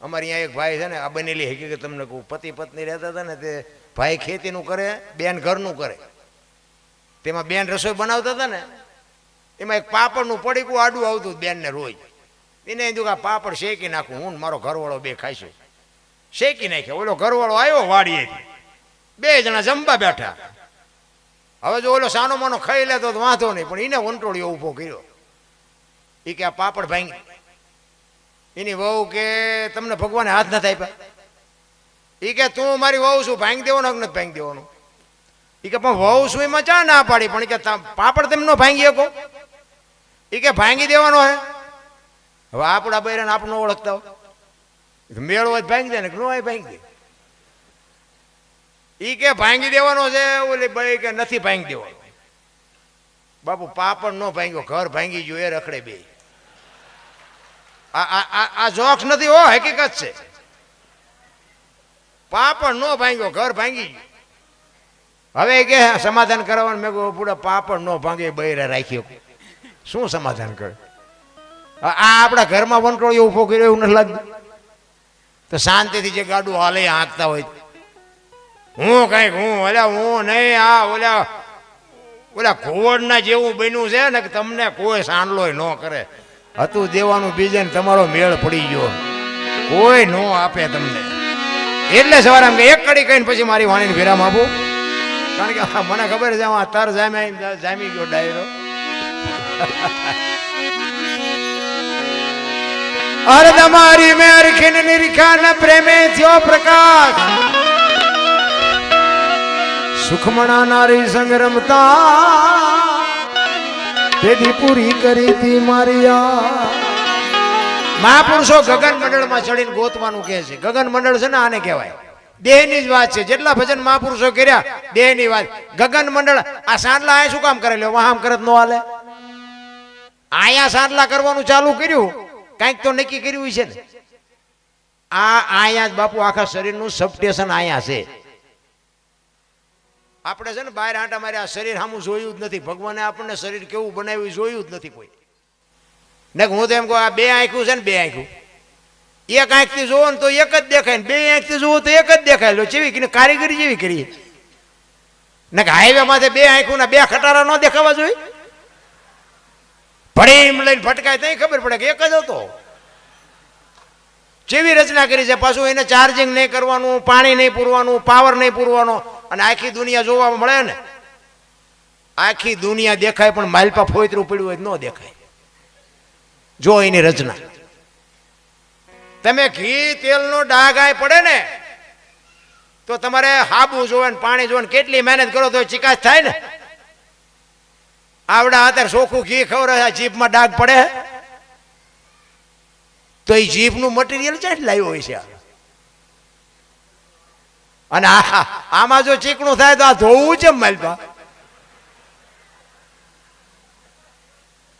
અમારે અહીંયા એક ભાઈ છે ને, આ બનેલી હકીકત તમને કહું, પતિ પત્ની રહેતા હતા ને, તે ભાઈ ખેતીનું કરે, બેન ઘરનું કરે. તેમાં બેન રસોઈ બનાવતા હતા ને, એમાં એક પાપડનું પડીકું આડું આવતું બેનને રોજ. એને થયું કે પાપડ શેકી નાખું, હું મારો ઘરવાળો બે ખાઈશું. શેકી નાખ્યો, ઓલો ઘરવાળો આવ્યો વાડીએથી. બે જણા જમવા બેઠા. હવે જો ઓલો સાનો માનો ખાઈ લેતો તો વાંધો નહીં, પણ એને વંટોળીઓ ઊભો કર્યો. એ કે આ પાપડ ભાંગી એની વહુ કે તમને ભગવાને હાથ નથી આપ્યા. એ કે તું મારી વહુ શું ભાંગી દેવાનો નથી ભાંગી દેવાનું? એ કે પણ વહુ છું એમાં ચા ના પાડી, પણ કે પાપડ તેમનો ભાંગી શકો. એ કે ભાંગી દેવાનો હે. હવે આપણા બૈરાને આપણે ઓળખતા મેળ હોય ભાંગી દે ને ન ભાંગી દે. એ કે ભાંગી દેવાનો છે, ઓલી ભાઈ કે નથી ભાંગી દેવાનો. બાપુ પાપડ નો ભાંગ્યો, ઘર ભાંગી ગયું, એ રખડે બે આ જોક્સ નથી હો હકીકત છે. પાપડ નો ભાંગ્યો, ઘર ભાંગી ગયું. હવે કે સમાધાન કરવાનું મેં કહ્યું, પૂરા પાપડ નો ભાંગે, બૈરા રાખ્યો. શું સમાધાન કરે? આ આપણા ઘરમાં વંટોળીઓ ઊભો કર્યો એવું નથી લાગતું તો શાંતિથી જે ગાડું હાલે હાંકતા હોય. હું કંઈક, હું, ઓલા, હું નહીં, આ, ઓલા ઓલા ઘોવડના જેવું બન્યું છે ને, કે તમને કોઈ સાંડલોય ન કરે. હતું દેવાનું બીજાને તમારો મેળ પડી ગયો. કોઈ ન આપે તમને. એટલે સવારે એમ કે એક કડી કહીને પછી મારી વાણીને વિરામ આપો. કારણ કે મને ખબર છે, આ તર જામ્યા જામી ગયો ડાયરો. અરે તમારી મેર ખીન નિરખાન પ્રેમે થયો પ્રકાશ. સુખમણા નારી સંગ રમતા તેથી પૂરી કરી હતી મારિયા મહાપુરુષો ગગન મંડળમાં ચડીને ગોતવાનું કહે છે. ગગન મંડળ છે ને આને કહેવાય. દેહની જ વાત છે. જેટલા ભજન મહાપુરુષો કર્યા દેહની વાત. ગગન મંડળ, આ સાંડલા આ શું કામ કરે લ્યો? વહામ કરત નો હાલે? આયા સાંડલા કરવાનું ચાલુ કર્યું. કાંઈક તો નક્કી કર્યું છે ને. આ આયા જ બાપુ આખા શરીરનું સબસ્ટેશન આયા છે. આપણે છે ને બહાર આંટા મારે આ શરીર સામું જોયું જ નથી. ભગવાને આપણને શરીર કેવું બનાવ્યું જોયું જ નથી કોઈ. ને હું તો એમ કહું, આ બે આંખ્યું છે ને બે આંખ્યું એક આંખથી જોવો ને તો એક જ દેખાય ને બે આંખથી જોવો તો એક જ દેખાય. લો, જેવી કે કારીગરી જેવી કરીએ. ને કે હાઈવે માથે બે આંખું ને બે ખટારા ન દેખાવા જોઈએ. એમ લઈને ફટકાય તો ખબર પડે કે એક જ હતો. જેવી રચના કરી છે, પાછું એને ચાર્જિંગ નહીં કરવાનું, પાણી નહીં પૂરવાનું પાવર નહીં પૂરવાનો. અને આખી દુનિયા જોવા મળે ને, આખી દુનિયા દેખાય પણ માલપા ફોતરું પડ્યું હોય ન દેખાય. જો એની રચના. તમે ઘી, તેલનો ડાઘ આય પડે ને, તો તમારે હાબુ જોવે ને પાણી જોવે કેટલી મહેનત કરો તો ચિકાસ થાય ને. આવડા અત્યારે ચોખ્ખું ઘી ખવડાવે જીભમાં ડાઘ પડે. તો એ જીભનું મટીરિયલ ક્યાંથી લાવ્યું હોય છે? અને આ આમાં જો ચીકણું થાય તો આ ધોવું છે માલપા?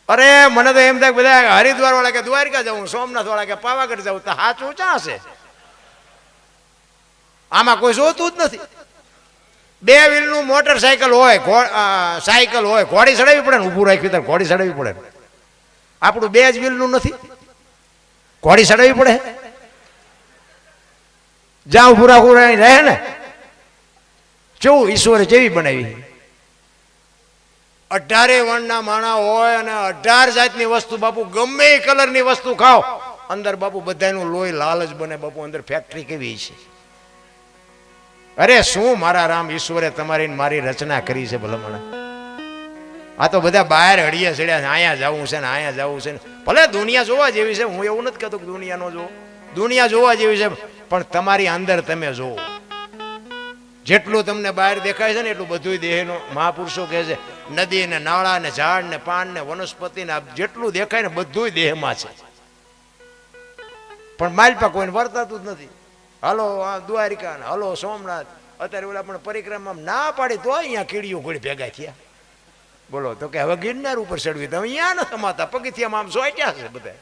અરે, મને તો એમ થાય બધા હરિદ્વાર વાળા કે દ્વારકા જવું સોમનાથ વાળા કે પાવાગઢ જવું તો હાચું ચા હશે આમાં કોઈ જોતું જ નથી. બે વ્હીલનું મોટરસાયકલ હોય સાયકલ હોય, ઘોડી ચડાવવી પડે ને, ઊભું રાખ્યું તો ઘોડી ચડાવવી પડે આપણું બે જ વ્હીલનું નથી. ઘોડી ચડાવવી પડે. જ્યાં ઊભું રાખવું રહે ને. કેવું ઈશ્વરે જેવી બનાવી. અઢારે વણના માણા હોય અને અઢાર જાતની વસ્તુ, બાપુ, ગમે એ કલરની વસ્તુ ખાઓ. અંદર બાપુ, બધાનું લોહી લાલ જ બને, બાપુ, અંદર ફેક્ટરી કેવી છે? અરે, શું મારા રામ ઈશ્વરે તમારી મારી રચના કરી છે ભલે મને આ તો બધા બહાર હળીએ ચડ્યા અહીંયા જવું છે ને અહીંયા જવું છે ને. ભલે દુનિયા જોવા જેવી છે, હું એવું નથી કહેતો કે દુનિયા નો જોવો. દુનિયા જોવા જેવી છે, પણ તમારી અંદર તમે જોવો જેટલું તમને બહાર દેખાય છે ને એટલું બધું દેહનો મહાપુરુષો કહે છે, નદી ને નાળા ને ઝાડ ને પાન ને વનસ્પતિ ને જેટલું દેખાય ને બધું દેહમાં છે. પણ માલપા કોઈને વર્તાતું જ નથી. Hello Dwarika hello, Somnath. અત્યારે ઓલા પણ પરિક્રમા ના પાડી તો અહીંયા કીડીઓ ઘોડી ભેગા થયા. બોલો, તો કે હવે ગિરનાર ઉપર ચડવી. તમે અહીંયા ન સમાતા, પગથિયામાં આમ સોટ્યા છે બધા.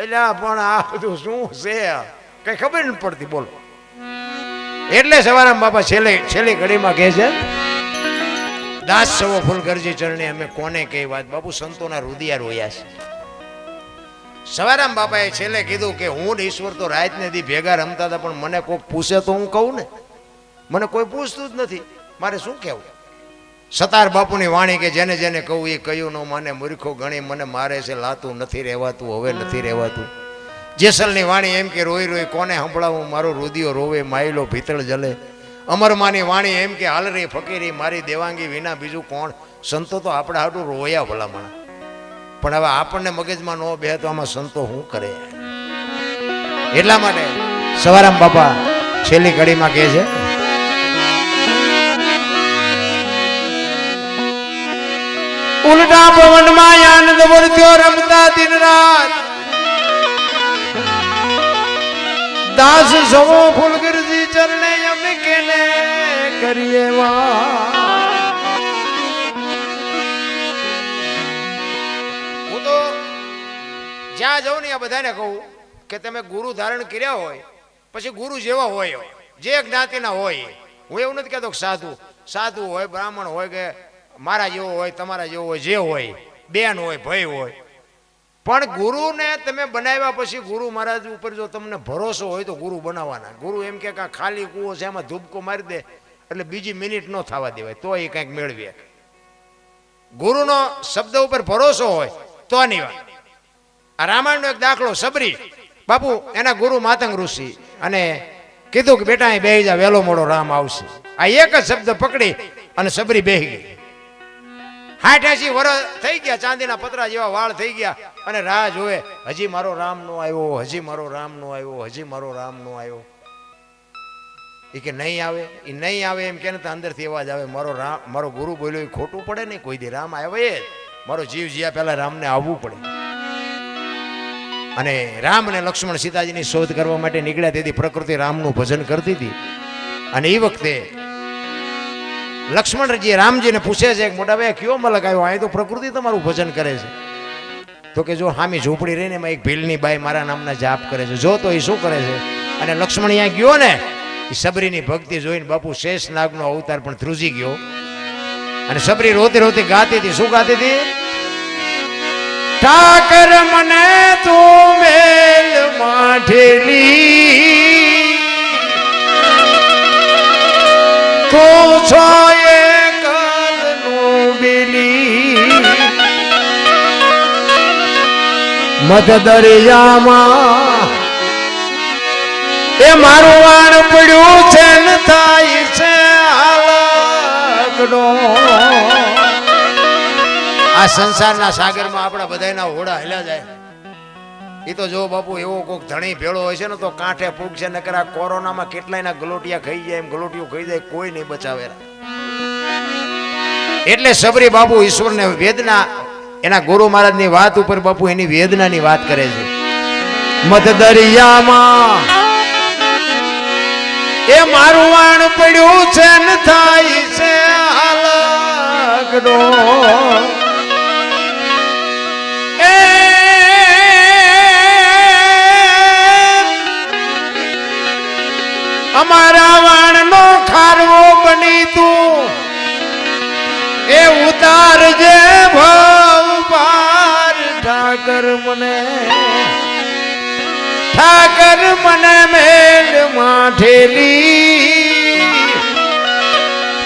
એટલે પણ આ બધું શું છે? કઈ ખબર નથી પડતી, બોલો. એટલે સવારામ બાપા છેલ્લે છેલ્લી ઘડીમાં કહે છે, દાસ સવો ફૂલકરજી ચરણે અમે કોને કહી વાત? બાપુ, સંતોના રુદિયા રોયા છે. સવારામ બાપાએ છેલ્લે કીધું કે, હું ઈશ્વર તો રાત ને ભેગા રમતા હતા, પણ મને કોઈક પૂછે તો હું કહું ને. મને કોઈ પૂછતું જ નથી. મારે શું કહેવું? સતાર બાપુની વાણી કે જેને જેને કહું એ કહ્યું ન માને મૂર્ખો ગણી, મને મારે છે, લાતું નથી રહેવાતું, હવે નથી રહેવાતું. જેસલની વાણી એમ કે, રોઈ રોઈ કોને સંભળાવું? મારો રુદિયો રોવે, માયલો ભીતળ જલે. અમરમાની વાણી એમ કે હાલરી ફકીરી, મારી દેવાંગી વિના બીજું કોણ? સંતો તો આપણા હાટું રોયા ભલામણ પણ હવે આપણને મગજમાં ન બે તો આમાં સંતો શું કરે? એટલા માટે સવારામ બાપા છેલ્લી ઘડીમાં કહે છે, ઉલટા પવનમાં આનંદ વર્ત્યો રમતા દિન રાત. દાસ સવો ફૂલગીરજી ચરણે અમે કેને કરીએ હું તો જ્યાં જાઉં ને આ બધાને કહું કે તમે ગુરુ ધારણ કર્યા હોય, પછી ગુરુ જેવા હોય, જે જ્ઞાતિના હોય. હું એવું નથી કહેતો સાધુ સાધુ હોય, બ્રાહ્મણ હોય કે મારા જેવો હોય, તમારા જેવો હોય, જે હોય, બેન હોય, ભાઈ હોય. પણ ગુરુને તમે બનાવ્યા પછી ગુરુ મહારાજ ઉપર જો તમને ભરોસો હોય તો ગુરુ બનાવવાના. ગુરુ એમ કે કાં ખાલી કૂવો છે એમાં ધૂપકો મારી દે, એટલે બીજી મિનિટ ન થવા દેવાય તો એ કંઈક મેળવીએ. ગુરુનો શબ્દ ઉપર ભરોસો હોય, તો નહીં વાત. આ રામાયણનો એક દાખલો, સબરી. બાપુ, એના ગુરુ માતંગ ઋષિ અને કીધું કે બેટા અહીં બેહી જા વહેલો મોડો રામ આવશે. આ એક જ શબ્દ પકડી અને સબરી બેહી ગઈ. સાઠ એસી વર્ષ થઈ ગયા, ચાંદીના પતરા જેવા વાળ થઈ ગયા. અને રાહ જોવે, હજી મારો રામ નો આવ્યો, હજી મારો રામ નો આવ્યો, હજી મારો રામ નો આવ્યો. એ કે નહીં આવે એ નહીં આવે એમ કે અંદરથી અવાજ આવે, મારો રામ, મારો ગુરુ બોલ્યો એ ખોટું પડે નહીં કોઈ દી રામ આવે એ મારો જીવ જીયા પહેલા રામને આવવું પડે. અને રામ અને લક્ષ્મણ સીતાજીની શોધ કરવા માટે નીકળ્યા તેથી પ્રકૃતિ રામનું ભજન કરતી હતી. અને એ વખતે લક્ષ્મણજી રામજીને પૂછે છે મોટા ભાઈ કયો મલક આવ્યો? અહીં તો પ્રકૃતિ તમારું ભજન કરે છે. તો કે જો હામી ઝૂંપડી રહીને એક ભીલની બાઈ મારા નામના જાપ કરે છે. જો તો એ શું કરે છે? અને લક્ષ્મણ અહીંયા ગયો ને એ સબરીની ભક્તિ જોઈને બાપુ શેષ નાગનો અવતાર પણ ધ્રુજી ગયો. અને સબરી રોતી રોતી ગાતી હતી. શું ગાતી હતી? ઠાકર મને તું મેલ માઠેલી તું છો મધ દરિયામાં એ મારું વાણ પડ્યું છે ને થાય છે આ સંસારના સાગરમાં આપણા બધાના હોડા હેલા જાય. એ તો જો બાપુ એવો કોઈક ધણી ભેળો હોય છે ને તો કાંઠે પૂગશે ને આ કોરોનામાં કેટલાયના ગલોટિયા ખાઈ જાય, એમ ગલોટિયું ખાઈ જાય, કોઈ નહીં બચાવે એટલે સબરી બાપુ ઈશ્વરને વેદના એના ગુરુ મહારાજની વાત ઉપર બાપુ એની વેદનાની વાત કરે છે. મત દરિયામાં એ મારું વાણ પડ્યું છે ને થાય છે હાલકડો એ અમારા ખારવો બની તું. એ ઉતાર ઠાકર મને. ઠાકર મને મેલ માઠેલી.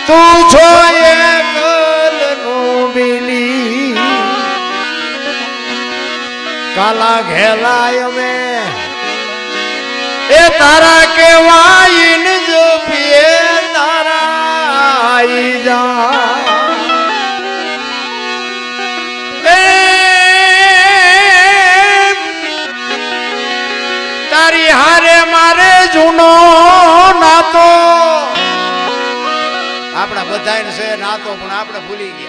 તું છો એક બિલી. કાલા ઘેલાય અમે. એ તારા કેવાય જો તારા આઈ જા. મારે જૂનો નાતો. આપણા બધાને છે નાતો પણ આપણે ભૂલી ગયા.